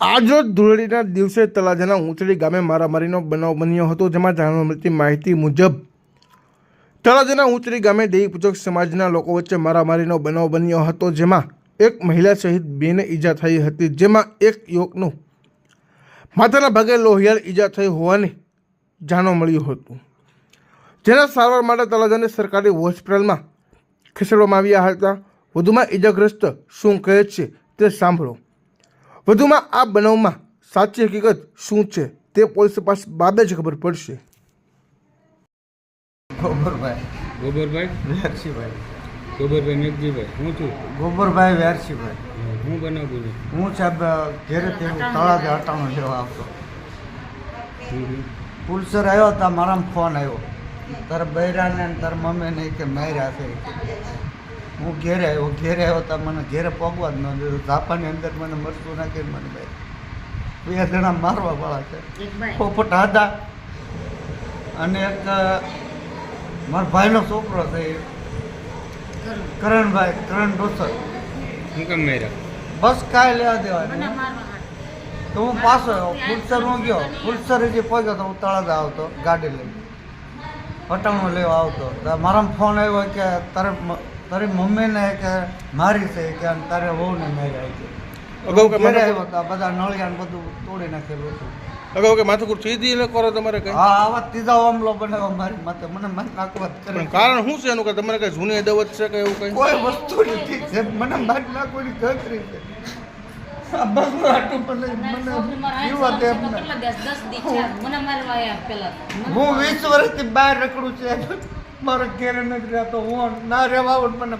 આજરોજ ધૂળેટીના દિવસે તલાજાના ઉંચડી ગામે મારામારીનો બનાવ બન્યો હતો, જેમાં જાણવા મળતી માહિતી મુજબ, તળાજાના ઉંચડી ગામે દેવી પૂજક સમાજના લોકો વચ્ચે મારામારીનો બનાવ બન્યો હતો, જેમાં એક મહિલા સહિત બેને ઈજા થઈ હતી, જેમાં એક યુવકનું માથાના ભાગે લોહિયાળ ઈજા થઈ હોવાની જાણવા મળ્યું હતું. જેના સારવાર માટે તલાજાને સરકારી હોસ્પિટલમાં ખસેડવામાં આવ્યા હતા. વધુમાં ઈજાગ્રસ્ત શું કહે છે તે સાંભળો. વધુમાં આ બનાવમાં સાચી હકીકત શું છે તે પોલીસ પાસે બાદ જ ખબર પડશે. ગોબરભાઈ. ગોબરભાઈ? વેરસીભાઈ ગોબરભાઈ મેઘજીભાઈ હું છું? ગોબરભાઈ વેરસીભાઈ હું બનાવ હું સાહેબ ઘેરેથી તળાજે હટાણું લેવા આવતો. પુલસર આવ્યો હતા મારામાં ફોન આવ્યો. તારા બૈરાને ને તારા મમ્મીને કે માર્યા છે. હું ઘેરે આવ્યો ઘેરે આવ્યો તો મને ઘેરે પગવા જ ન દીધું. ઝાપાની અંદર મને મરચું નાખીને મને ભાઈ બે જણા મારવા વાળા છે. પોપટ હતા અને એક મારા ભાઈનો છોકરો છે એ. કરણભાઈ કરણ ડોસર. બસ કાંઈ લેવા દેવા નહીં. તો હું પાછો આવ્યો ફુલસર હું ગયો. ફુલસર હજી પહોંચ્યો તો હું તળાજ આવતો ગાડી લઈને. પટાણું લેવા આવતો. મારામાં ફોન આવ્યો કે તારે મ- તારી મમ્મીને કે મારી છે કે તારે વહુને માર્યા છે. અગાઉ કે આ બધા નળિયા ને બધું તોડી નાખેલું હતું. અગાઉ કે માથાકૂટ સીધી કરો તમારે કઈ? હા આવા ત્રીજા હુમલો બનાવ્યો મારી માથે. મને મારી નાખવા કરે કારણ શું છે એનું? કે તમારે કઈ જૂની અદાવત છે કે એવું કઈ? કોઈ વસ્તુ નથી. જે મને મારી નાખવાની ગણતરી છે. મને મને. હું વીસ વર્ષથી બહાર રખડું છે. મારો ઘેરે નથી રહેતો હું ના રહેવા મને.